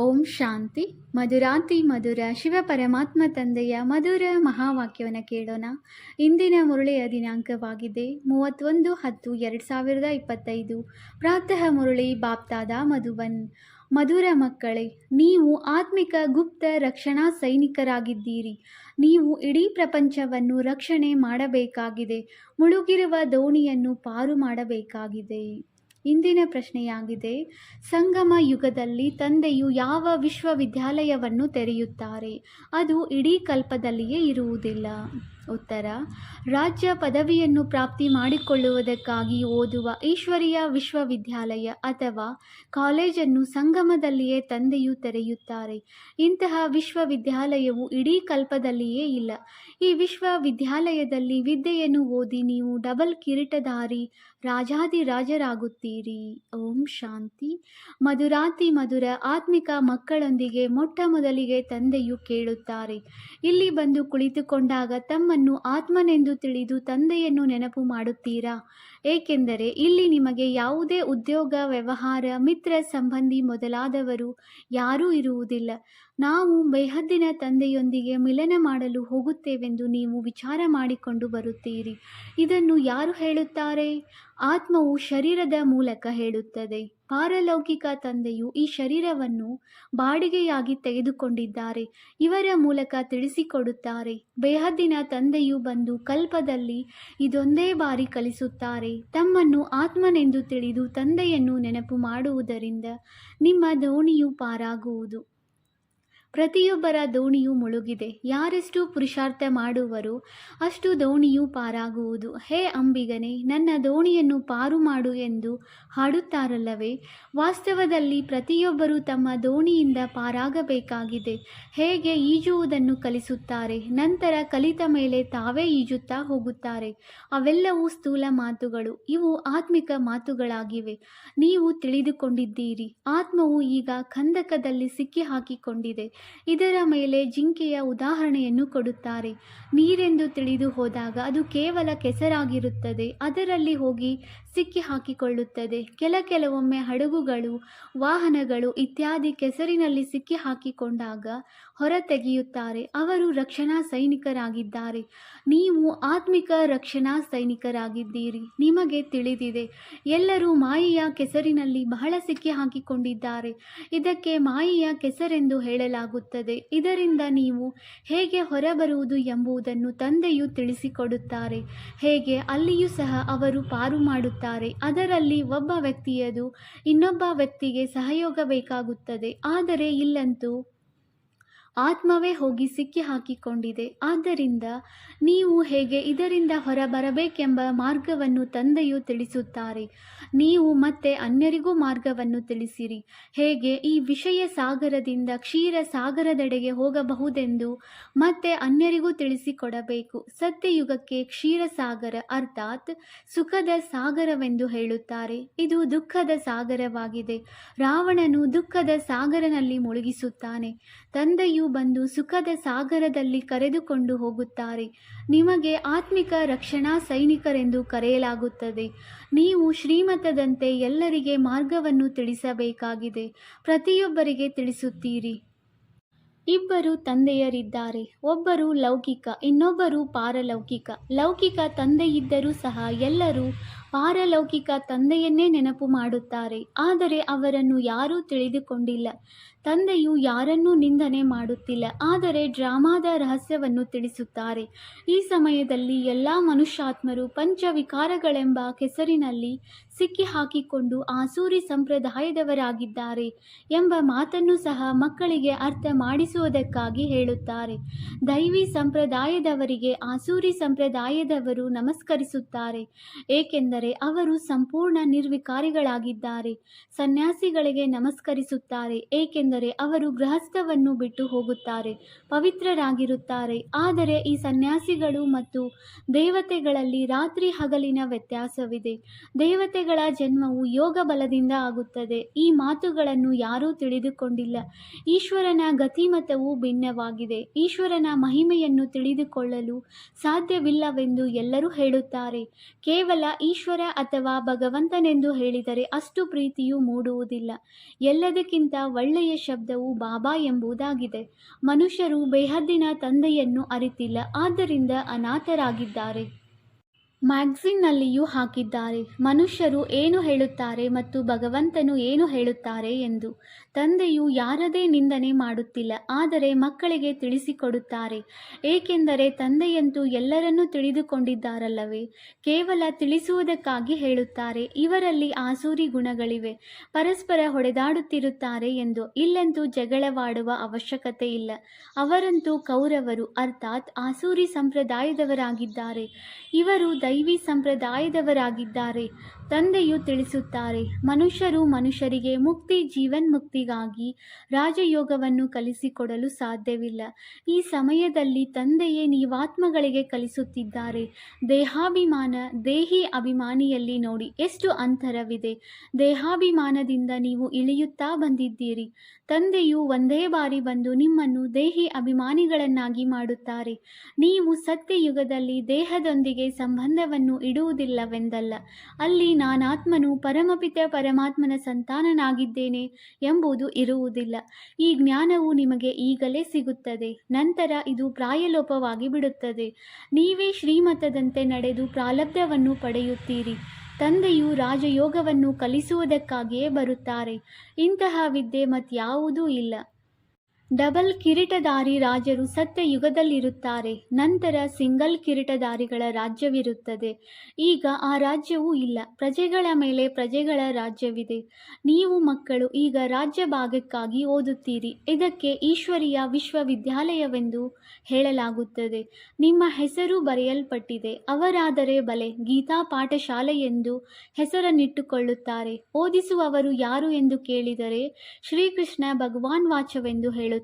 ಓಂ ಶಾಂತಿ. ಮಧುರಾತಿ ಮಧುರ ಶಿವ ಪರಮಾತ್ಮ ತಂದೆಯ ಮಧುರ ಮಹಾವಾಕ್ಯವನ್ನು ಕೇಳೋಣ. ಇಂದಿನ ಮುರುಳೆಯ ದಿನಾಂಕವಾಗಿದೆ. ಮೂವತ್ತೊಂದು ಹತ್ತು ಎರಡು ಸಾವಿರದ ಇಪ್ಪತ್ತೈದು. ಪ್ರಾತಃ ಮುರುಳಿ ಬಾಪ್ತಾದ ಮಧುಬನ್. ಮಧುರ ಮಕ್ಕಳೇ, ನೀವು ಆತ್ಮಿಕ ಗುಪ್ತ ರಕ್ಷಣಾ ಸೈನಿಕರಾಗಿದ್ದೀರಿ. ನೀವು ಇಡೀ ಪ್ರಪಂಚವನ್ನು ರಕ್ಷಣೆ ಮಾಡಬೇಕಾಗಿದೆ. ಮುಳುಗಿರುವ ದೋಣಿಯನ್ನು ಪಾರು ಮಾಡಬೇಕಾಗಿದೆ. ಇಂದಿನ ಪ್ರಶ್ನೆಯಾಗಿದೆ. ಸಂಗಮ ಯುಗದಲ್ಲಿ ತಂದೆಯು ಯಾವ ವಿಶ್ವವಿದ್ಯಾಲಯವನ್ನು ತೆರೆಯುತ್ತಾರೆ? ಅದು ಇಡೀ ಕಲ್ಪದಲ್ಲಿಯೇ ಇರುವುದಿಲ್ಲ. ಉತ್ತರ. ರಾಜ್ಯ ಪದವಿಯನ್ನು ಪ್ರಾಪ್ತಿ ಮಾಡಿಕೊಳ್ಳುವುದಕ್ಕಾಗಿ ಓದುವ ಈಶ್ವರೀಯ ವಿಶ್ವವಿದ್ಯಾಲಯ ಅಥವಾ ಕಾಲೇಜನ್ನು ಸಂಗಮದಲ್ಲಿಯೇ ತಂದೆಯು ತೆರೆಯುತ್ತಾರೆ. ಇಂತಹ ವಿಶ್ವವಿದ್ಯಾಲಯವು ಇಡೀ ಕಲ್ಪದಲ್ಲಿಯೇ ಇಲ್ಲ. ಈ ವಿಶ್ವವಿದ್ಯಾಲಯದಲ್ಲಿ ವಿದ್ಯೆಯನ್ನು ಓದಿ ನೀವು ಡಬಲ್ ಕಿರೀಟಧಾರಿ ರಾಜಾದಿರಾಜರಾಗುತ್ತೀರಿ ಓಂ ಶಾಂತಿ. ಮಧುರಾತಿ ಮಧುರ ಆತ್ಮಿಕ ಮಕ್ಕಳೊಂದಿಗೆ ಮೊಟ್ಟ ಮೊದಲಿಗೆ ತಂದೆಯು ಕೇಳುತ್ತಾರೆ. ಇಲ್ಲಿ ಬಂದು ಕುಳಿತುಕೊಂಡಾಗ ತಮ್ಮನ್ನು ಆತ್ಮನೆಂದು ತಿಳಿದು ತಂದೆಯನ್ನು ನೆನಪು ಮಾಡುತ್ತೀರಾ? ಏಕೆಂದರೆ ಇಲ್ಲಿ ನಿಮಗೆ ಯಾವುದೇ ಉದ್ಯೋಗ, ವ್ಯವಹಾರ, ಮಿತ್ರ ಸಂಬಂಧಿ ಮೊದಲಾದವರು ಯಾರೂ ಇರುವುದಿಲ್ಲ. ನಾವು ಬೇಹದ್ದಿನ ತಂದೆಯೊಂದಿಗೆ ಮಿಲನ ಮಾಡಲು ಹೋಗುತ್ತೇವೆಂದು ನೀವು ವಿಚಾರ ಮಾಡಿಕೊಂಡು ಬರುತ್ತೀರಿ. ಇದನ್ನು ಯಾರು ಹೇಳುತ್ತಾರೆ? ಆತ್ಮವು ಶರೀರದ ಮೂಲಕ ಹೇಳುತ್ತದೆ. ಪಾರಲೌಕಿಕ ತಂದೆಯು ಈ ಶರೀರವನ್ನು ಬಾಡಿಗೆಯಾಗಿ ತೆಗೆದುಕೊಂಡಿದ್ದಾರೆ. ಇವರ ಮೂಲಕ ತಿಳಿಸಿಕೊಡುತ್ತಾರೆ. ಬೇಹದ್ದಿನ ತಂದೆಯು ಬಂದು ಕಲ್ಪದಲ್ಲಿ ಇದೊಂದೇ ಬಾರಿ ಕಲಿಸುತ್ತಾರೆ. ತಮ್ಮನ್ನು ಆತ್ಮನೆಂದು ತಿಳಿದು ತಂದೆಯನ್ನು ನೆನಪು ಮಾಡುವುದರಿಂದ ನಿಮ್ಮ ದೋಣಿಯು ಪಾರಾಗುವುದು. ಪ್ರತಿಯೊಬ್ಬರ ದೋಣಿಯು ಮುಳುಗಿದೆ. ಯಾರೆಷ್ಟು ಪುರುಷಾರ್ಥ ಮಾಡುವರು, ಅಷ್ಟು ದೋಣಿಯು ಪಾರಾಗುವುದು. ಹೇ ಅಂಬಿಗನೆ, ನನ್ನ ದೋಣಿಯನ್ನು ಪಾರು ಮಾಡು ಎಂದು ಹಾಡುತ್ತಾರಲ್ಲವೇ? ವಾಸ್ತವದಲ್ಲಿ ಪ್ರತಿಯೊಬ್ಬರೂ ತಮ್ಮ ದೋಣಿಯಿಂದ ಪಾರಾಗಬೇಕಾಗಿದೆ. ಹೇಗೆ ಈಜುವುದನ್ನು ಕಲಿಸುತ್ತಾರೆ? ನಂತರ ಕಲಿತ ಮೇಲೆ ತಾವೇ ಈಜುತ್ತಾ ಹೋಗುತ್ತಾರೆ. ಅವೆಲ್ಲವೂ ಸ್ಥೂಲ ಮಾತುಗಳು. ಇವು ಆತ್ಮಿಕ ಮಾತುಗಳಾಗಿವೆ. ನೀವು ತಿಳಿದುಕೊಂಡಿದ್ದೀರಿ. ಆತ್ಮವು ಈಗ ಕಂದಕದಲ್ಲಿ ಸಿಕ್ಕಿ ಹಾಕಿಕೊಂಡಿದೆ ಇದರ ಮೇಲೆ ಜಿಂಕೆಯ ಉದಾಹರಣೆಯನ್ನು ಕೊಡುತ್ತಾರೆ. ನೀರೆಂದು ತಿಳಿದು ಹೋದಾಗ ಅದು ಕೇವಲ ಕೆಸರಾಗಿರುತ್ತದೆ. ಅದರಲ್ಲಿ ಹೋಗಿ ಸಿಕ್ಕಿ ಹಾಕಿಕೊಳ್ಳುತ್ತದೆ. ಕೆಲ ಕೆಲವೊಮ್ಮೆ ಹಡಗುಗಳು, ವಾಹನಗಳು ಇತ್ಯಾದಿ ಕೆಸರಿನಲ್ಲಿ ಸಿಕ್ಕಿ ಹಾಕಿಕೊಂಡಾಗ ಹೊರ ತೆಗೆಯುತ್ತಾರೆ ಅವರು ರಕ್ಷಣಾ ಸೈನಿಕರಾಗಿದ್ದಾರೆ. ನೀವು ಆತ್ಮಿಕ ರಕ್ಷಣಾ ಸೈನಿಕರಾಗಿದ್ದೀರಿ. ನಿಮಗೆ ತಿಳಿದಿದೆ. ಎಲ್ಲರೂ ಮಾಯೆಯ ಕೆಸರಿನಲ್ಲಿ ಬಹಳ ಸಿಕ್ಕಿ ಹಾಕಿಕೊಂಡಿದ್ದಾರೆ. ಇದಕ್ಕೆ ಮಾಯೆಯ ಕೆಸರೆಂದು ಹೇಳಲಾಗುತ್ತದೆ. ಇದರಿಂದ ನೀವು ಹೇಗೆ ಹೊರಬರುವುದು ಎಂಬುದನ್ನು ತಂದೆಯು ತಿಳಿಸಿಕೊಡುತ್ತಾರೆ. ಹೇಗೆ ಅಲ್ಲಿಯೂ ಸಹ ಅವರು ಪಾರು ಮಾಡುತ್ತಾರೆ. ಅದರಲ್ಲಿ ಒಬ್ಬ ವ್ಯಕ್ತಿಯದು ಇನ್ನೊಬ್ಬ ವ್ಯಕ್ತಿಗೆ ಸಹಯೋಗ ಬೇಕಾಗುತ್ತದೆ. ಆದರೆ ಇಲ್ಲಂತೂ ಆತ್ಮವೇ ಹೋಗಿ ಸಿಕ್ಕಿ ಹಾಕಿಕೊಂಡಿದೆ. ಆದ್ದರಿಂದ ನೀವು ಹೇಗೆ ಇದರಿಂದ ಹೊರಬರಬೇಕೆಂಬ ಮಾರ್ಗವನ್ನು ತಂದೆಯು ತಿಳಿಸುತ್ತಾರೆ. ನೀವು ಮತ್ತೆ ಅನ್ಯರಿಗೂ ಮಾರ್ಗವನ್ನು ತಿಳಿಸಿರಿ. ಹೇಗೆ ಈ ವಿಷಯ ಸಾಗರದಿಂದ ಕ್ಷೀರ ಸಾಗರದೆಡೆಗೆ ಹೋಗಬಹುದೆಂದು ಮತ್ತೆ ಅನ್ಯರಿಗೂ ತಿಳಿಸಿಕೊಡಬೇಕು. ಸತ್ಯಯುಗಕ್ಕೆ ಕ್ಷೀರ ಸಾಗರ ಅರ್ಥಾತ್ ಸುಖದ ಸಾಗರವೆಂದು ಹೇಳುತ್ತಾರೆ. ಇದು ದುಃಖದ ಸಾಗರವಾಗಿದೆ. ರಾವಣನು ದುಃಖದ ಸಾಗರನಲ್ಲಿ ಮುಳುಗಿಸುತ್ತಾನೆ. ತಂದೆಯು ಬಂದು ಸುಖದ ಸಾಗರದಲ್ಲಿ ಕರೆದುಕೊಂಡು ಹೋಗುತ್ತಾರೆ. ನಿಮಗೆ ಆತ್ಮಿಕ ರಕ್ಷಣಾ ಸೈನಿಕರೆಂದು ಕರೆಯಲಾಗುತ್ತದೆ. ನೀವು ಶ್ರೀಮತದಂತೆ ಎಲ್ಲರಿಗೆ ಮಾರ್ಗವನ್ನು ತಿಳಿಸಬೇಕಾಗಿದೆ. ಪ್ರತಿಯೊಬ್ಬರಿಗೆ ತಿಳಿಸುತ್ತೀರಿ. ಇಬ್ಬರು ತಂದೆಯರಿದ್ದಾರೆ. ಒಬ್ಬರು ಲೌಕಿಕ, ಇನ್ನೊಬ್ಬರು ಪಾರಲೌಕಿಕ. ಲೌಕಿಕ ತಂದೆಯಿದ್ದರೂ ಸಹ ಎಲ್ಲರೂ ಪಾರಲೌಕಿಕ ತಂದೆಯನ್ನೇ ನೆನಪು ಮಾಡುತ್ತಾರೆ. ಆದರೆ ಅವರನ್ನು ಯಾರೂ ತಿಳಿದುಕೊಂಡಿಲ್ಲ. ತಂದೆಯು ಯಾರನ್ನೂ ನಿಂದನೆ ಮಾಡುತ್ತಿಲ್ಲ, ಆದರೆ ಡ್ರಾಮಾದ ರಹಸ್ಯವನ್ನು ತಿಳಿಸುತ್ತಾರೆ. ಈ ಸಮಯದಲ್ಲಿ ಎಲ್ಲ ಮನುಷ್ಯಾತ್ಮರು ಪಂಚವಿಕಾರಗಳೆಂಬ ಕೆಸರಿನಲ್ಲಿ ಸಿಕ್ಕಿ ಹಾಕಿಕೊಂಡು ಆಸೂರಿ ಸಂಪ್ರದಾಯದವರಾಗಿದ್ದಾರೆ ಎಂಬ ಮಾತನ್ನು ಸಹ ಮಕ್ಕಳಿಗೆ ಅರ್ಥ ಮಾಡಿಸುವುದಕ್ಕಾಗಿ ಹೇಳುತ್ತಾರೆ. ದೈವಿ ಸಂಪ್ರದಾಯದವರಿಗೆ ಆಸೂರಿ ಸಂಪ್ರದಾಯದವರು ನಮಸ್ಕರಿಸುತ್ತಾರೆ, ಏಕೆಂದರೆ ಅವರು ಸಂಪೂರ್ಣ ನಿರ್ವಿಕಾರಿಗಳಾಗಿದ್ದಾರೆ. ಸನ್ಯಾಸಿಗಳಿಗೆ ನಮಸ್ಕರಿಸುತ್ತಾರೆ, ಏಕೆಂದರೆ ಅವರು ಗೃಹಸ್ಥವನ್ನು ಬಿಟ್ಟು ಹೋಗುತ್ತಾರೆ, ಪವಿತ್ರರಾಗಿರುತ್ತಾರೆ. ಆದರೆ ಈ ಸನ್ಯಾಸಿಗಳು ಮತ್ತು ದೇವತೆಗಳಲ್ಲಿ ರಾತ್ರಿ ಹಗಲಿನ ವ್ಯತ್ಯಾಸವಿದೆ. ದೇವತೆಗಳ ಜನ್ಮವು ಯೋಗ ಬಲದಿಂದ ಆಗುತ್ತದೆ. ಈ ಮಾತುಗಳನ್ನು ಯಾರೂ ತಿಳಿದುಕೊಂಡಿಲ್ಲ. ಈಶ್ವರನ ಗತಿಮತವು ಭಿನ್ನವಾಗಿದೆ. ಈಶ್ವರನ ಮಹಿಮೆಯನ್ನು ತಿಳಿದುಕೊಳ್ಳಲು ಸಾಧ್ಯವಿಲ್ಲವೆಂದು ಎಲ್ಲರೂ ಹೇಳುತ್ತಾರೆ. ಕೇವಲ ಈಶ್ವರ ಅಥವಾ ಭಗವಂತನೆಂದು ಹೇಳಿದರೆ ಅಷ್ಟು ಪ್ರೀತಿಯು ಮೂಡುವುದಿಲ್ಲ. ಎಲ್ಲದಕ್ಕಿಂತ ಒಳ್ಳೆಯ ಶಬ್ದವು ಬಾಬಾ ಎಂಬುದಾಗಿದೆ. ಮನುಷ್ಯರು ಬೇಹದ್ದಿನ ತಂದೆಯನ್ನು ಅರಿತಿಲ್ಲ ಆದ್ದರಿಂದ ಅನಾಥರಾಗಿದ್ದಾರೆ. ಮ್ಯಾಗಝಿನ್ನಲ್ಲಿಯೂ ಹಾಕಿದ್ದಾರೆ. ಮನುಷ್ಯರು ಏನು ಹೇಳುತ್ತಾರೆ ಮತ್ತು ಭಗವಂತನು ಏನು ಹೇಳುತ್ತಾರೆ ಎಂದು. ತಂದೆಯು ಯಾರದೇ ನಿಂದನೆ ಮಾಡುತ್ತಿಲ್ಲ, ಆದರೆ ಮಕ್ಕಳಿಗೆ ತಿಳಿಸಿಕೊಡುತ್ತಾರೆ. ಏಕೆಂದರೆ ತಂದೆಯಂತೂ ಎಲ್ಲರನ್ನೂ ತಿಳಿದುಕೊಂಡಿದ್ದಾರಲ್ಲವೇ? ಕೇವಲ ತಿಳಿಸುವುದಕ್ಕಾಗಿ ಹೇಳುತ್ತಾರೆ, ಇವರಲ್ಲಿ ಆಸೂರಿ ಗುಣಗಳಿವೆ. ಪರಸ್ಪರ ಹೊಡೆದಾಡುತ್ತಿರುತ್ತಾರೆ ಎಂದು, ಇಲ್ಲಂತೂ ಜಗಳವಾಡುವ ಅವಶ್ಯಕತೆ ಇಲ್ಲ. ಅವರಂತೂ ಕೌರವರು, ಅರ್ಥಾತ್ ಆಸೂರಿ ಸಂಪ್ರದಾಯದವರಾಗಿದ್ದಾರೆ. ಇವರು ದೈವಿ ಸಂಪ್ರದಾಯದವರಾಗಿದ್ದಾರೆ. ತಂದೆಯು ತಿಳಿಸುತ್ತಾರೆ, ಮನುಷ್ಯರು ಮನುಷ್ಯರಿಗೆ ಮುಕ್ತಿ, ಜೀವನ್ಮುಕ್ತಿಗಾಗಿ ರಾಜಯೋಗವನ್ನು ಕಲಿಸಿಕೊಡಲು ಸಾಧ್ಯವಿಲ್ಲ. ಈ ಸಮಯದಲ್ಲಿ ತಂದೆಯೇ ನೀವಾತ್ಮಗಳಿಗೆ ಕಲಿಸುತ್ತಿದ್ದಾರೆ. ದೇಹಾಭಿಮಾನ, ದೇಹಿ ಅಭಿಮಾನಿಯಲ್ಲಿ ನೋಡಿ ಎಷ್ಟು ಅಂತರವಿದೆ. ದೇಹಾಭಿಮಾನದಿಂದ ನೀವು ಇಳಿಯುತ್ತಾ ಬಂದಿದ್ದೀರಿ. ತಂದೆಯು ಒಂದೇ ಬಾರಿ ಬಂದು ನಿಮ್ಮನ್ನು ದೇಹಿ ಅಭಿಮಾನಿಗಳನ್ನಾಗಿ ಮಾಡುತ್ತಾರೆ. ನೀವು ಸತ್ಯಯುಗದಲ್ಲಿ ದೇಹದೊಂದಿಗೆ ಸಂಬಂಧವನ್ನು ಇಡುವುದಿಲ್ಲವೆಂದಲ್ಲ. ಅಲ್ಲಿ ನಾನಾತ್ಮನು ಪರಮಪಿತ ಪರಮಾತ್ಮನ ಸಂತಾನನಾಗಿದ್ದೇನೆ ಎಂಬುದು ಇರುವುದಿಲ್ಲ. ಈ ಜ್ಞಾನವು ನಿಮಗೆ ಈಗಲೇ ಸಿಗುತ್ತದೆ. ನಂತರ ಇದು ಪ್ರಾಯಲೋಪವಾಗಿ ಬಿಡುತ್ತದೆ. ನೀವೇ ಶ್ರೀಮತದಂತೆ ನಡೆದು ಪ್ರಾಲಬ್ಧವನ್ನು ಪಡೆಯುತ್ತೀರಿ. ತಂದೆಯು ರಾಜಯೋಗವನ್ನು ಕಲಿಸುವುದಕ್ಕಾಗಿಯೇ ಬರುತ್ತಾರೆ. ಇಂತಹ ವಿದ್ಯೆ ಮತ್ಯಾವುದೂ ಇಲ್ಲ. ಡಬಲ್ ಕಿರೀಟಧಾರಿ ರಾಜರು ಸತ್ಯ ಯುಗದಲ್ಲಿರುತ್ತಾರೆ ನಂತರ ಸಿಂಗಲ್ ಕಿರೀಟಧಾರಿಗಳ ರಾಜ್ಯವಿರುತ್ತದೆ. ಈಗ ಆ ರಾಜ್ಯವೂ ಇಲ್ಲ, ಪ್ರಜೆಗಳ ಮೇಲೆ ಪ್ರಜೆಗಳ ರಾಜ್ಯವಿದೆ. ನೀವು ಮಕ್ಕಳು, ಈಗ ರಾಜ್ಯ ಭಾಗಕ್ಕಾಗಿ ಓದುತ್ತೀರಿ. ಇದಕ್ಕೆ ಈಶ್ವರಿಯ ವಿಶ್ವವಿದ್ಯಾಲಯವೆಂದು ಹೇಳಲಾಗುತ್ತದೆ. ನಿಮ್ಮ ಹೆಸರು ಬರೆಯಲ್ಪಟ್ಟಿದೆ, ಅವರಾದರೆ ಬಲೆ, ಗೀತಾ ಪಾಠಶಾಲೆ ಎಂದು ಹೆಸರನ್ನಿಟ್ಟುಕೊಳ್ಳುತ್ತಾರೆ. ಓದಿಸುವವರು ಯಾರು ಎಂದು ಕೇಳಿದರೆ ಶ್ರೀಕೃಷ್ಣ ಭಗವಾನ್ ವಾಚವೆಂದು ಹೇಳುತ್ತಾರೆ.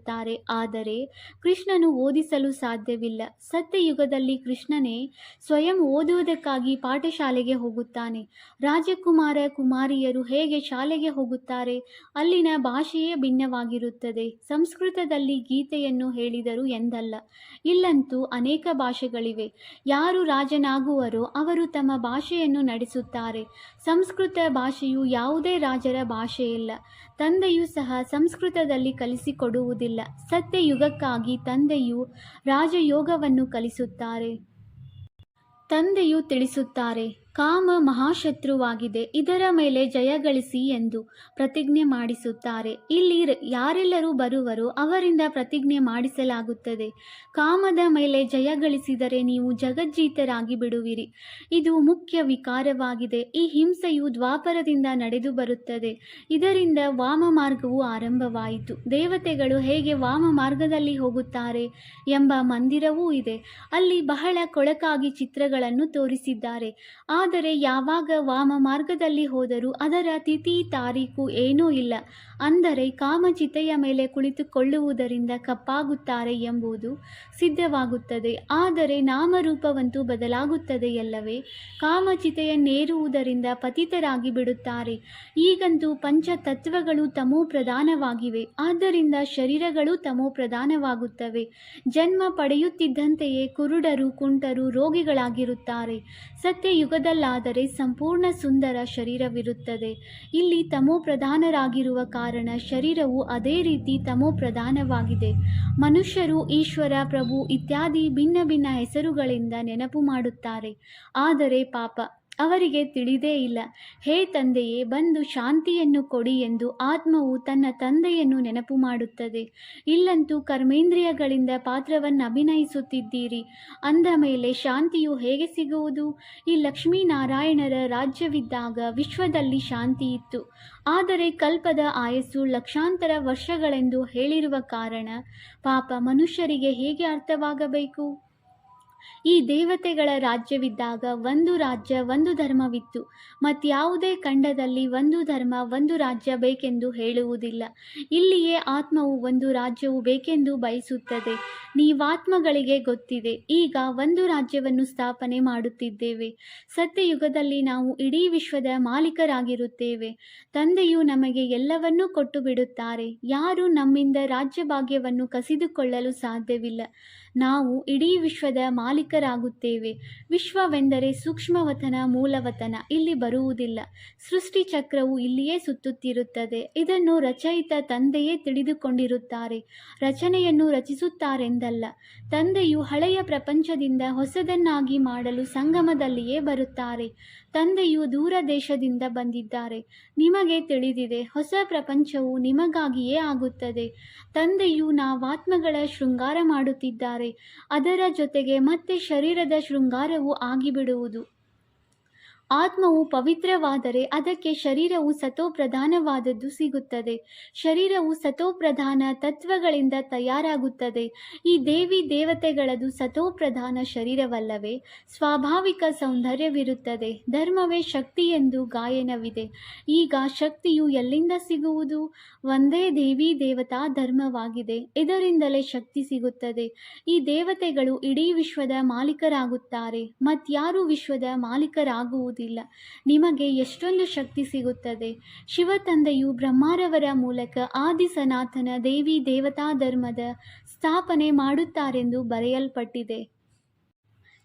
ಆದರೆ ಕೃಷ್ಣನು ಓದಿಸಲು ಸಾಧ್ಯವಿಲ್ಲ. ಸತ್ಯಯುಗದಲ್ಲಿ ಕೃಷ್ಣನೇ ಸ್ವಯಂ ಓದುವುದಕ್ಕಾಗಿ ಪಾಠಶಾಲೆಗೆ ಹೋಗುತ್ತಾನೆ. ರಾಜಕುಮಾರ ಕುಮಾರಿಯರು ಹೇಗೆ ಶಾಲೆಗೆ ಹೋಗುತ್ತಾರೆ? ಅಲ್ಲಿನ ಭಾಷೆಯೇ ಭಿನ್ನವಾಗಿರುತ್ತದೆ. ಸಂಸ್ಕೃತದಲ್ಲಿ ಗೀತೆಯನ್ನು ಹೇಳಿದರು ಎಂದಲ್ಲ. ಇಲ್ಲಂತೂ ಅನೇಕ ಭಾಷೆಗಳಿವೆ. ಯಾರು ರಾಜನಾಗುವರೋ ಅವರು ತಮ್ಮ ಭಾಷೆಯನ್ನು ನಡೆಸುತ್ತಾರೆ. ಸಂಸ್ಕೃತ ಭಾಷೆಯು ಯಾವುದೇ ರಾಜರ ಭಾಷೆಯಿಲ್ಲ. ತಂದೆಯೂ ಸಹ ಸಂಸ್ಕೃತದಲ್ಲಿ ಕಲಿಸಿಕೊಡುವುದಿಲ್ಲ ಸತ್ಯಯುಗಕ್ಕಾಗಿ ತಂದೆಯು ರಾಜಯೋಗವನ್ನು ಕಲಿಸುತ್ತಾರೆ. ತಂದೆಯು ತಿಳಿಸುತ್ತಾರೆ. ಕಾಮ ಮಹಾಶತ್ರುವಾಗಿದೆ. ಇದರ ಮೇಲೆ ಜಯ ಗಳಿಸಿ ಎಂದು ಪ್ರತಿಜ್ಞೆ ಮಾಡಿಸುತ್ತಾರೆ. ಇಲ್ಲಿ ಯಾರೆಲ್ಲರೂ ಬರುವರೋ ಅವರಿಂದ ಪ್ರತಿಜ್ಞೆ ಮಾಡಿಸಲಾಗುತ್ತದೆ. ಕಾಮದ ಮೇಲೆ ಜಯ ಗಳಿಸಿದರೆ ನೀವು ಜಗಜ್ಜೀತರಾಗಿ ಬಿಡುವಿರಿ. ಇದು ಮುಖ್ಯ ವಿಕಾರವಾಗಿದೆ. ಈ ಹಿಂಸೆಯು ದ್ವಾಪರದಿಂದ ನಡೆದು ಬರುತ್ತದೆ. ಇದರಿಂದ ವಾಮ ಮಾರ್ಗವು ಆರಂಭವಾಯಿತು. ದೇವತೆಗಳು ಹೇಗೆ ವಾಮ ಮಾರ್ಗದಲ್ಲಿ ಹೋಗುತ್ತಾರೆ ಎಂಬ ಮಂದಿರವೂ ಇದೆ. ಅಲ್ಲಿ ಬಹಳ ಕೊಳಕಾಗಿ ಚಿತ್ರಗಳನ್ನು ತೋರಿಸಿದ್ದಾರೆ. ಆದರೆ ಯಾವಾಗ ವಾಮ ಮಾರ್ಗದಲ್ಲಿ ಹೋದರೂ ಅದರ ತಿಥಿ ತಾರೀಕು ಏನೂ ಇಲ್ಲ. ಅಂದರೆ ಕಾಮಚಿತೆಯ ಮೇಲೆ ಕುಳಿತುಕೊಳ್ಳುವುದರಿಂದ ಕಪ್ಪಾಗುತ್ತಾರೆ ಎಂಬುದು ಸಿದ್ಧವಾಗುತ್ತದೆ. ಆದರೆ ನಾಮರೂಪವಂತೂ ಬದಲಾಗುತ್ತದೆಯಲ್ಲವೇ ಕಾಮಚಿತೆಯನ್ನೇರುವುದರಿಂದ ಪತಿತರಾಗಿ ಬಿಡುತ್ತಾರೆ. ಈಗಂತೂ ಪಂಚತತ್ವಗಳು ತಮೋ ಪ್ರಧಾನವಾಗಿವೆ. ಆದ್ದರಿಂದ ಶರೀರಗಳು ತಮೋ ಪ್ರಧಾನವಾಗುತ್ತವೆ. ಜನ್ಮ ಪಡೆಯುತ್ತಿದ್ದಂತೆಯೇ ಕುರುಡರು ಕುಂಟರು ರೋಗಿಗಳಾಗಿರುತ್ತಾರೆ. ಸತ್ಯಯುಗದಲ್ಲಾದರೆ ಸಂಪೂರ್ಣ ಸುಂದರ ಶರೀರವಿರುತ್ತದೆ. ಇಲ್ಲಿ ತಮೋ ಪ್ರಧಾನರಾಗಿರುವ ಕಾರಣ ಶರೀರವು ಅದೇ ರೀತಿ ತಮೋ ಪ್ರಧಾನವಾಗಿದೆ. ಮನುಷ್ಯರು, ಈಶ್ವರ, ಪ್ರಭು ಇತ್ಯಾದಿ ಭಿನ್ನ ಭಿನ್ನ ಹೆಸರುಗಳಿಂದ ನೆನಪು ಮಾಡುತ್ತಾರೆ. ಆದರೆ ಪಾಪ ಅವರಿಗೆ ತಿಳಿದೇ ಇಲ್ಲ. ಹೇ ತಂದೆಯೇ, ಬಂದು ಶಾಂತಿಯನ್ನು ಕೊಡಿ ಎಂದು ಆತ್ಮವು ತನ್ನ ತಂದೆಯನ್ನು ನೆನಪು ಮಾಡುತ್ತದೆ. ಇಲ್ಲಂತೂ ಕರ್ಮೇಂದ್ರಿಯಗಳಿಂದ ಪಾತ್ರವನ್ನು ಅಭಿನಯಿಸುತ್ತಿದ್ದೀರಿ. ಅಂದ ಮೇಲೆ ಶಾಂತಿಯು ಹೇಗೆ ಸಿಗುವುದು? ಈ ಲಕ್ಷ್ಮೀನಾರಾಯಣರ ರಾಜ್ಯವಿದ್ದಾಗ ವಿಶ್ವದಲ್ಲಿ ಶಾಂತಿ ಇತ್ತು. ಆದರೆ ಕಲ್ಪದ ಆಯಸ್ಸು ಲಕ್ಷಾಂತರ ವರ್ಷಗಳೆಂದು ಹೇಳಿರುವ ಕಾರಣ ಪಾಪ ಮನುಷ್ಯರಿಗೆ ಹೇಗೆ ಅರ್ಥವಾಗಬೇಕು? ಈ ದೇವತೆಗಳ ರಾಜ್ಯವಿದ್ದಾಗ ಒಂದು ರಾಜ್ಯ, ಒಂದು ಧರ್ಮವಿತ್ತು. ಮತ್ತಾವುದೇ ಖಂಡದಲ್ಲಿ ಒಂದು ಧರ್ಮ, ಒಂದು ರಾಜ್ಯ ಬೇಕೆಂದು ಹೇಳುವುದಿಲ್ಲ. ಇಲ್ಲಿಯೇ ಆತ್ಮವು ಒಂದು ರಾಜ್ಯವು ಬೇಕೆಂದು ಬಯಸುತ್ತದೆ. ನೀವಾತ್ಮಗಳಿಗೆ ಗೊತ್ತಿದೆ. ಈಗ ಒಂದು ರಾಜ್ಯವನ್ನು ಸ್ಥಾಪನೆ ಮಾಡುತ್ತಿದ್ದೇವೆ. ಸತ್ಯಯುಗದಲ್ಲಿ ನಾವು ಇಡೀ ವಿಶ್ವದ ಮಾಲೀಕರಾಗಿರುತ್ತೇವೆ. ತಂದೆಯು ನಮಗೆ ಎಲ್ಲವನ್ನೂ ಕೊಟ್ಟು ಬಿಡುತ್ತಾರೆ. ಯಾರು ನಮ್ಮಿಂದ ರಾಜ್ಯಭಾಗ್ಯವನ್ನು ಕಸಿದುಕೊಳ್ಳಲು ಸಾಧ್ಯವಿಲ್ಲ. ನಾವು ಇಡೀ ವಿಶ್ವದ ಮಾಲೀಕರಾಗುತ್ತೇವೆ. ವಿಶ್ವವೆಂದರೆ ಸೂಕ್ಷ್ಮವತನ, ಮೂಲವತನ ಇಲ್ಲಿ ಬರುವುದಿಲ್ಲ. ಸೃಷ್ಟಿ ಚಕ್ರವು ಇಲ್ಲಿಯೇ ಸುತ್ತುತ್ತಿರುತ್ತದೆ. ಇದನ್ನು ರಚಯಿತ ತಂದೆಯೇ ತಿಳಿದುಕೊಂಡಿರುತ್ತಾರೆ. ರಚನೆಯನ್ನು ರಚಿಸುತ್ತಾರೆಂದಲ್ಲ. ತಂದೆಯು ಹಳೆಯ ಪ್ರಪಂಚದಿಂದ ಹೊಸದನ್ನಾಗಿ ಮಾಡಲು ಸಂಗಮದಲ್ಲಿಯೇ ಬರುತ್ತಾರೆ. ತಂದೆಯು ದೂರ ದೇಶದಿಂದ ಬಂದಿದ್ದಾರೆ. ನಿಮಗೆ ತಿಳಿದಿದೆ, ಹೊಸ ಪ್ರಪಂಚವು ನಿಮಗಾಗಿಯೇ ಆಗುತ್ತದೆ. ತಂದೆಯು ನಾವಾತ್ಮಗಳ ಶೃಂಗಾರ ಮಾಡುತ್ತಿದ್ದಾರೆ. ಅದರ ಜೊತೆಗೆ ಮತ್ತೆ ಶರೀರದ ಶೃಂಗಾರವು ಆಗಿಬಿಡುವುದು. ಆತ್ಮವು ಪವಿತ್ರವಾದರೆ ಅದಕ್ಕೆ ಶರೀರವು ಸತೋಪ್ರಧಾನವಾದದ್ದು ಸಿಗುತ್ತದೆ. ಶರೀರವು ಸತೋಪ್ರಧಾನ ತತ್ವಗಳಿಂದ ತಯಾರಾಗುತ್ತದೆ. ಈ ದೇವಿ ದೇವತೆಗಳದು ಸತೋಪ್ರಧಾನ ಶರೀರವಲ್ಲವೇ? ಸ್ವಾಭಾವಿಕ ಸೌಂದರ್ಯವಿರುತ್ತದೆ. ಧರ್ಮವೇ ಶಕ್ತಿ ಎಂದು ಗಾಯನವಿದೆ. ಈಗ ಶಕ್ತಿಯು ಎಲ್ಲಿಂದ ಸಿಗುವುದು? ಒಂದೇ ದೇವಿ ದೇವತಾ ಧರ್ಮವಾಗಿದೆ. ಇದರಿಂದಲೇ ಶಕ್ತಿ ಸಿಗುತ್ತದೆ? ಈ ದೇವತೆಗಳು ಇಡೀ ವಿಶ್ವದ ಮಾಲೀಕರಾಗುತ್ತಾರೆ. ಮತ್ಯಾರು ವಿಶ್ವದ ಮಾಲೀಕರಾಗುವುದಿಲ್ಲ ನಿಮಗೆ ಎಷ್ಟೊಂದು ಶಕ್ತಿ ಸಿಗುತ್ತದೆ. ಶಿವ ತಂದೆಯು ಬ್ರಹ್ಮಾರವರ ಮೂಲಕ ಆದಿ ಸನಾತನ ದೇವಿ ದೇವತಾ ಧರ್ಮದ ಸ್ಥಾಪನೆ ಮಾಡುತ್ತಾರೆಂದು ಬರೆಯಲ್ಪಟ್ಟಿದೆ.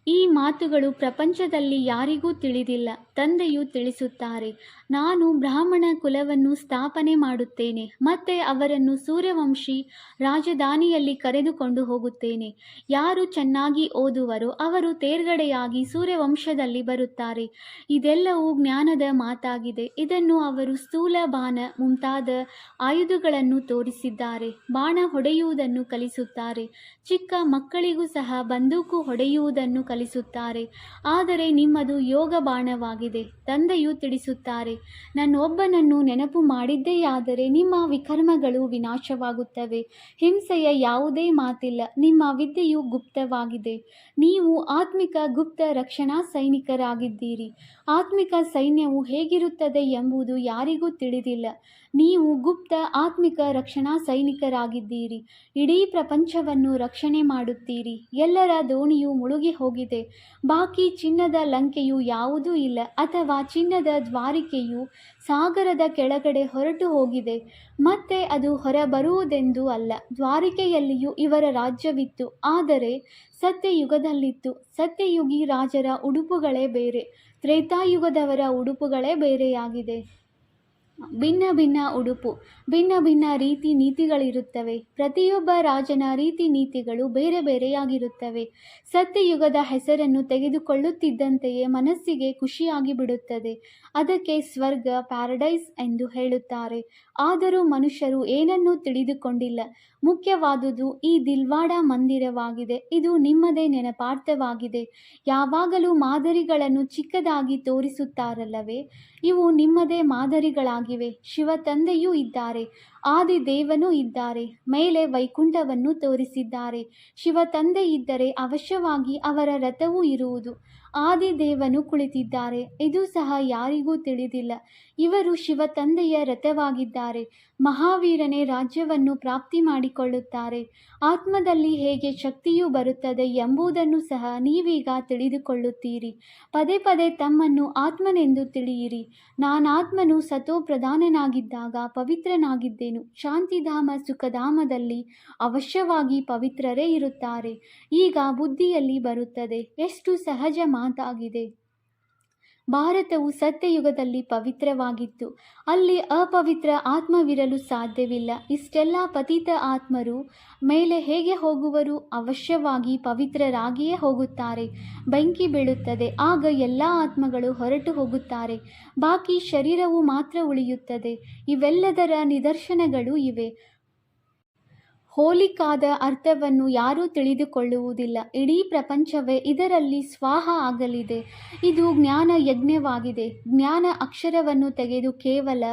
ಈ ಮಾತುಗಳು ಪ್ರಪಂಚದಲ್ಲಿ ಯಾರಿಗೂ ತಿಳಿದಿಲ್ಲ, ತಂದೆಯು ತಿಳಿಸುತ್ತಾರೆ, ನಾನು ಬ್ರಾಹ್ಮಣ ಕುಲವನ್ನು ಸ್ಥಾಪನೆ ಮಾಡುತ್ತೇನೆ, ಮತ್ತೆ ಅವರನ್ನು ಸೂರ್ಯವಂಶಿ ರಾಜಧಾನಿಯಲ್ಲಿ ಕರೆದುಕೊಂಡು ಹೋಗುತ್ತೇನೆ. ಯಾರು ಚೆನ್ನಾಗಿ ಓದುವರೋ ಅವರು ತೇರ್ಗಡೆಯಾಗಿ ಸೂರ್ಯವಂಶದಲ್ಲಿ ಬರುತ್ತಾರೆ. ಇದೆಲ್ಲವೂ ಜ್ಞಾನದ ಮಾತಾಗಿದೆ. ಇದನ್ನು ಅವರು ಸ್ಥೂಲ ಬಾಣ ಮುಂತಾದ ಆಯುಧಗಳನ್ನು ತೋರಿಸಿದ್ದಾರೆ. ಬಾಣ ಹೊಡೆಯುವುದನ್ನು ಕಲಿಸುತ್ತಾರೆ. ಚಿಕ್ಕ ಮಕ್ಕಳಿಗೂ ಸಹ ಬಂದೂಕು ಹೊಡೆಯುವುದನ್ನು ಕಲಿಸುತ್ತಾರೆ. ಆದರೆ ನಿಮ್ಮದು ಯೋಗ ಬಾಣವಾಗಿದೆ ತಂದೆಯು ತಿಳಿಸುತ್ತಾರೆ, ನನ್ನೊಬ್ಬನನ್ನು ನೆನಪು ಮಾಡಿದ್ದೆಯಾದರೆ ನಿಮ್ಮ ವಿಕರ್ಮಗಳು ವಿನಾಶವಾಗುತ್ತವೆ. ಹಿಂಸೆಯ ಯಾವುದೇ ಮಾತಿಲ್ಲ. ನಿಮ್ಮ ವಿದ್ಯೆಯು ಗುಪ್ತವಾಗಿದೆ. ನೀವು ಆತ್ಮಿಕ ಗುಪ್ತ ರಕ್ಷಣಾ ಸೈನಿಕರಾಗಿದ್ದೀರಿ. ಆತ್ಮಿಕ ಸೈನ್ಯವು ಹೇಗಿರುತ್ತದೆ ಎಂಬುದು ಯಾರಿಗೂ ತಿಳಿದಿಲ್ಲ. ನೀವು ಗುಪ್ತ ಆತ್ಮಿಕ ರಕ್ಷಣಾ ಸೈನಿಕರಾಗಿದ್ದೀರಿ. ಇಡೀ ಪ್ರಪಂಚವನ್ನು ರಕ್ಷಣೆ ಮಾಡುತ್ತೀರಿ. ಎಲ್ಲರ ದೋಣಿಯು ಮುಳುಗಿ ಹೋಗಿದೆ. ಬಾಕಿ ಚಿನ್ನದ ಲಂಕೆಯು ಯಾವುದೂ ಇಲ್ಲ, ಅಥವಾ ಚಿನ್ನದ ದ್ವಾರಿಕೆಯು ಸಾಗರದ ಕೆಳಗಡೆ ಹೊರಟು ಹೋಗಿದೆ. ಮತ್ತೆ ಅದು ಹೊರಬರುವುದೆಂದೂ ಅಲ್ಲ, ದ್ವಾರಿಕೆಯಲ್ಲಿಯೂ ಇವರ ರಾಜ್ಯವಿತ್ತು. ಆದರೆ ಸತ್ಯಯುಗದಲ್ಲಿತ್ತು. ಸತ್ಯಯುಗಿ ರಾಜರ ಉಡುಪುಗಳೇ ಬೇರೆ, ತ್ರೇತಾಯುಗದವರ ಉಡುಪುಗಳೇ ಬೇರೆಯಾಗಿದೆ. ಭಿನ್ನ ಭಿನ್ನ ಉಡುಪು, ಭಿನ್ನ ಭಿನ್ನ ರೀತಿ ನೀತಿಗಳಿರುತ್ತವೆ. ಪ್ರತಿಯೊಬ್ಬ ರಾಜನ ರೀತಿ ನೀತಿಗಳು ಬೇರೆ ಬೇರೆಯಾಗಿರುತ್ತವೆ. ಸತ್ಯಯುಗದ ಹೆಸರನ್ನು ತೆಗೆದುಕೊಳ್ಳುತ್ತಿದ್ದಂತೆಯೇ ಮನಸ್ಸಿಗೆ ಖುಷಿಯಾಗಿ ಬಿಡುತ್ತದೆ. ಅದಕ್ಕೆ ಸ್ವರ್ಗ, ಪ್ಯಾರಡೈಸ್ ಎಂದು ಹೇಳುತ್ತಾರೆ. ಆದರೂ ಮನುಷ್ಯರು ಏನನ್ನೂ ತಿಳಿದುಕೊಂಡಿಲ್ಲ. ಮುಖ್ಯವಾದುದು ಈ ದಿಲ್ವಾಡ ಮಂದಿರವಾಗಿದೆ. ಇದು ನಿಮ್ಮದೇ ನೆನಪಾರ್ಥವಾಗಿದೆ. ಯಾವಾಗಲೂ ಮಾದರಿಗಳನ್ನು ಚಿಕ್ಕದಾಗಿ ತೋರಿಸುತ್ತಾರಲ್ಲವೇ? ಇವು ನಿಮ್ಮದೇ ಮಾದರಿಗಳಾಗಿವೆ. ಶಿವ ತಂದೆಯೂ ಇದ್ದಾರೆ. ಆದಿ ದೇವನು ಇದ್ದಾರೆ, ಮೇಲೆ ವೈಕುಂಠವನ್ನು ತೋರಿಸಿದ್ದಾರೆ. ಶಿವ ತಂದೆ ಇದ್ದರೆ ಅವಶ್ಯವಾಗಿ ಅವರ ರಥವೂ ಇರುವುದು. ಆದಿ ದೇವನು ಕುಳಿತಿದ್ದಾರೆ, ಇದು ಸಹ ಯಾರಿಗೂ ತಿಳಿದಿಲ್ಲ. ಇವರು ಶಿವ ತಂದೆಯ ರಥವಾಗಿದ್ದಾರೆ, ಮಹಾವೀರನೇ ರಾಜ್ಯವನ್ನು ಪ್ರಾಪ್ತಿ ಮಾಡಿಕೊಳ್ಳುತ್ತಾರೆ. ಆತ್ಮದಲ್ಲಿ ಹೇಗೆ ಶಕ್ತಿಯು ಬರುತ್ತದೆ ಎಂಬುದನ್ನು ಸಹ ನೀವೀಗ ತಿಳಿದುಕೊಳ್ಳುತ್ತೀರಿ. ಪದೇ ಪದೇ ತಮ್ಮನ್ನು ಆತ್ಮನೆಂದು ತಿಳಿಯಿರಿ. ನಾನಾತ್ಮನು ಸತೋ ಪ್ರಧಾನನಾಗಿದ್ದಾಗ ಪವಿತ್ರನಾಗಿದ್ದೆನು ಶಾಂತಿಧಾಮ ಸುಖಧಾಮದಲ್ಲಿ ಅವಶ್ಯವಾಗಿ ಪವಿತ್ರರೇ ಇರುತ್ತಾರೆ. ಈಗ ಬುದ್ಧಿಯಲ್ಲಿ ಬರುತ್ತದೆ. ಎಷ್ಟು ಸಹಜ ಮಾತಾಗಿದೆ. ಭಾರತವು ಸತ್ಯಯುಗದಲ್ಲಿ ಪವಿತ್ರವಾಗಿತ್ತು. ಅಲ್ಲಿ ಅಪವಿತ್ರ ಆತ್ಮವಿರಲು ಸಾಧ್ಯವಿಲ್ಲ. ಇಷ್ಟೆಲ್ಲ ಪತಿತ ಆತ್ಮರು ಮೇಲೆ ಹೇಗೆ ಹೋಗುವರು? ಅವಶ್ಯವಾಗಿ ಪವಿತ್ರರಾಗಿಯೇ ಹೋಗುತ್ತಾರೆ. ಬೆಂಕಿ ಬೀಳುತ್ತದೆ. ಆಗ ಎಲ್ಲ ಆತ್ಮಗಳು ಹೊರಟು ಹೋಗುತ್ತಾರೆ. ಬಾಕಿ ಶರೀರವು ಮಾತ್ರ ಉಳಿಯುತ್ತದೆ. ಇವೆಲ್ಲದರ ನಿದರ್ಶನಗಳು ಇವೆ. ಹೋಲಿಕಾದ ಅರ್ಥವನ್ನು ಯಾರೂ ತಿಳಿದುಕೊಳ್ಳುವುದಿಲ್ಲ. ಇಡೀ ಪ್ರಪಂಚವೇ ಇದರಲ್ಲಿ ಸ್ವಾಹ ಆಗಲಿದೆ. ಇದು ಜ್ಞಾನ ಯಜ್ಞವಾಗಿದೆ. ಜ್ಞಾನ ಅಕ್ಷರವನ್ನು ತೆಗೆದು ಕೇವಲ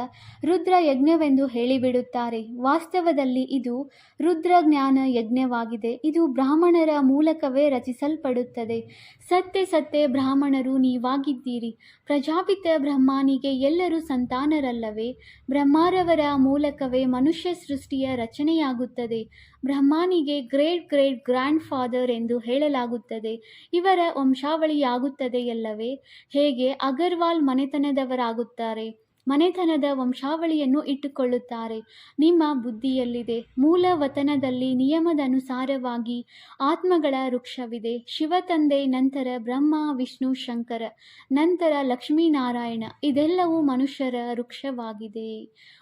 ರುದ್ರ ಯಜ್ಞವೆಂದು ಹೇಳಿಬಿಡುತ್ತಾರೆ. ವಾಸ್ತವದಲ್ಲಿ ಇದು ರುದ್ರ ಜ್ಞಾನ ಯಜ್ಞವಾಗಿದೆ. ಇದು ಬ್ರಾಹ್ಮಣರ ಮೂಲಕವೇ ರಚಿಸಲ್ಪಡುತ್ತದೆ. ಸತ್ಯ ಸತ್ಯ ಬ್ರಾಹ್ಮಣರು ನೀವಾಗಿದ್ದೀರಿ. ಪ್ರಜಾಪಿತ ಬ್ರಹ್ಮನಿಗೆ ಎಲ್ಲರೂ ಸಂತಾನರಲ್ಲವೇ? ಬ್ರಹ್ಮಾರವರ ಮೂಲಕವೇ ಮನುಷ್ಯ ಸೃಷ್ಟಿಯ ರಚನೆಯಾಗುತ್ತದೆ. ಬ್ರಹ್ಮನಿಗೆ ಗ್ರೇಟ್ ಗ್ರೇಟ್ ಗ್ರ್ಯಾಂಡ್ ಫಾದರ್ ಎಂದು ಹೇಳಲಾಗುತ್ತದೆ. ಇವರ ವಂಶಾವಳಿಯಾಗುತ್ತದೆಯಲ್ಲವೇ ಹೇಗೆ ಅಗರ್ವಾಲ್ ಮನೆತನದವರಾಗುತ್ತಾರೆ? ಮನೆತನದ ವಂಶಾವಳಿಯನ್ನು ಇಟ್ಟುಕೊಳ್ಳುತ್ತಾರೆ. ನಿಮ್ಮ ಬುದ್ಧಿಯಲ್ಲಿದೆ. ಮೂಲ ವತನದಲ್ಲಿ ನಿಯಮದನುಸಾರವಾಗಿ ಆತ್ಮಗಳ ವೃಕ್ಷವಿದೆ. ಶಿವತಂದೆ ನಂತರ ಬ್ರಹ್ಮ, ವಿಷ್ಣು, ಶಂಕರ, ನಂತರ ಲಕ್ಷ್ಮೀನಾರಾಯಣ. ಇದೆಲ್ಲವೂ ಮನುಷ್ಯರ ವೃಕ್ಷವಾಗಿದೆ.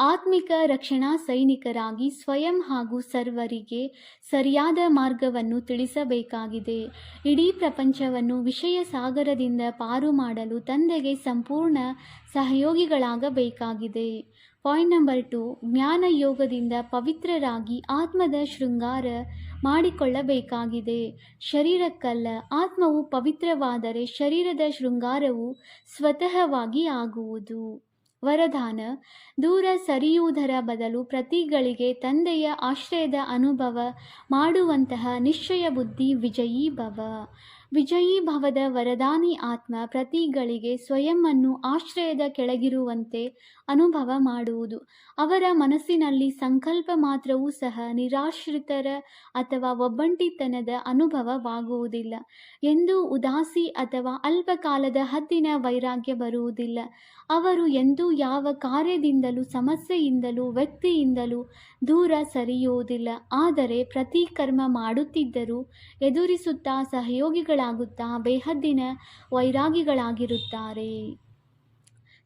ಆತ್ಮಿಕ ರಕ್ಷಣಾ ಸೈನಿಕರಾಗಿ ಸ್ವಯಂ ಹಾಗೂ ಸರ್ವರಿಗೆ ಸರಿಯಾದ ಮಾರ್ಗವನ್ನು ತಿಳಿಸಬೇಕಾಗಿದೆ. ಇಡೀ ಪ್ರಪಂಚವನ್ನು ವಿಷಯ ಸಾಗರದಿಂದ ಪಾರು ಮಾಡಲು ತಂದೆಗೆ ಸಂಪೂರ್ಣ ಸಹಯೋಗಿಗಳಾಗಬೇಕಾಗಿದೆ. ಪಾಯಿಂಟ್ ನಂಬರ್ ಟು, ಜ್ಞಾನ ಯೋಗದಿಂದ ಪವಿತ್ರರಾಗಿ ಆತ್ಮದ ಶೃಂಗಾರ ಮಾಡಿಕೊಳ್ಳಬೇಕಾಗಿದೆ. ಶರೀರಕ್ಕಲ್ಲ, ಆತ್ಮವು ಪವಿತ್ರವಾದರೆ ಶರೀರದ ಶೃಂಗಾರವು ಸ್ವತಃವಾಗಿ ಆಗುವುದು. ವರದಾನ ದೂರ ಸರಿಯುವುದರ ಬದಲು ಪ್ರತಿಗಳಿಗೆ ತಂದೆಯ ಆಶ್ರಯದ ಅನುಭವ ಮಾಡುವಂತಹ ನಿಶ್ಚಯ ಬುದ್ಧಿ ವಿಜಯೀ ಭವ. ವಿಜಯೀ ಭವದ ವರದಾನಿ ಆತ್ಮ ಪ್ರತಿಗಳಿಗೆ ಸ್ವಯಂವನ್ನು ಆಶ್ರಯದ ಕೆಳಗಿರುವಂತೆ ಅನುಭವ ಮಾಡುವುದು. ಅವರ ಮನಸ್ಸಿನಲ್ಲಿ ಸಂಕಲ್ಪ ಮಾತ್ರವೂ ಸಹ ನಿರಾಶ್ರಿತರ ಅಥವಾ ಒಬ್ಬಂಟಿತನದ ಅನುಭವವಾಗುವುದಿಲ್ಲ. ಎಂದೂ ಉದಾಸಿ ಅಥವಾ ಅಲ್ಪಕಾಲದ ಹದ್ದಿನ ವೈರಾಗ್ಯ ಬರುವುದಿಲ್ಲ. ಅವರು ಎಂದೂ ಯಾವ ಕಾರ್ಯದಿಂದಲೂ, ಸಮಸ್ಯೆಯಿಂದಲೂ, ವ್ಯಕ್ತಿಯಿಂದಲೂ ದೂರ ಸರಿಯುವುದಿಲ್ಲ. ಆದರೆ ಪ್ರತಿ ಕರ್ಮ ಮಾಡುತ್ತಿದ್ದರೂ, ಎದುರಿಸುತ್ತಾ ಸಹಯೋಗಿಗಳಾಗುತ್ತಾ ಬೇಹದ್ದಿನ ವೈರಾಗಿಗಳಾಗಿರುತ್ತಾರೆ.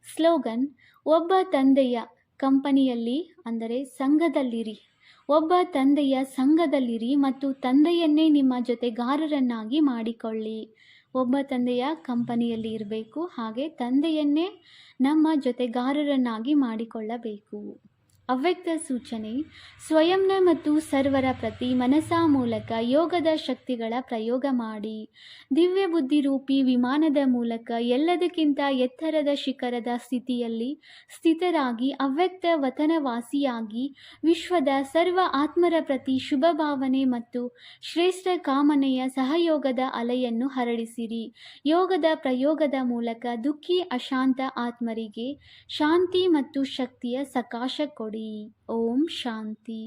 ಸ್ಲೋಗನ್, ಒಬ್ಬ ತಂದೆಯ ಕಂಪನಿಯಲ್ಲಿ, ಅಂದರೆ ಸಂಘದಲ್ಲಿರಿ. ಒಬ್ಬ ತಂದೆಯ ಸಂಘದಲ್ಲಿರಿ ಮತ್ತು ತಂದೆಯನ್ನೇ ನಿಮ್ಮ ಜೊತೆಗಾರರನ್ನಾಗಿ ಮಾಡಿಕೊಳ್ಳಿ. ಒಬ್ಬ ತಂದೆಯ ಕಂಪನಿಯಲ್ಲಿ ಇರಬೇಕು, ಹಾಗೆ ತಂದೆಯನ್ನೇ ನಮ್ಮ ಜೊತೆಗಾರರನ್ನಾಗಿ ಮಾಡಿಕೊಳ್ಳಬೇಕು. ಅವ್ಯಕ್ತ ಸೂಚನೆ, ಸ್ವಯಂನ ಮತ್ತು ಸರ್ವರ ಪ್ರತಿ ಮನಸಾ ಮೂಲಕ ಯೋಗದ ಶಕ್ತಿಗಳ ಪ್ರಯೋಗ ಮಾಡಿ. ದಿವ್ಯ ಬುದ್ಧಿ ರೂಪಿ ವಿಮಾನದ ಮೂಲಕ ಎಲ್ಲದಕ್ಕಿಂತ ಎತ್ತರದ ಶಿಖರದ ಸ್ಥಿತಿಯಲ್ಲಿ ಸ್ಥಿತರಾಗಿ ಅವ್ಯಕ್ತ ವತನವಾಸಿಯಾಗಿ ವಿಶ್ವದ ಸರ್ವ ಆತ್ಮರ ಪ್ರತಿ ಶುಭ ಭಾವನೆ ಮತ್ತು ಶ್ರೇಷ್ಠ ಕಾಮನೆಯ ಸಹಯೋಗದ ಅಲೆಯನ್ನು ಹರಡಿಸಿರಿ. ಯೋಗದ ಪ್ರಯೋಗದ ಮೂಲಕ ದುಃಖಿ ಅಶಾಂತ ಆತ್ಮರಿಗೆ ಶಾಂತಿ ಮತ್ತು ಶಕ್ತಿಯ ಸಕಾಶ ಕೊಡಿ. ಓಂ ಶಾಂತಿ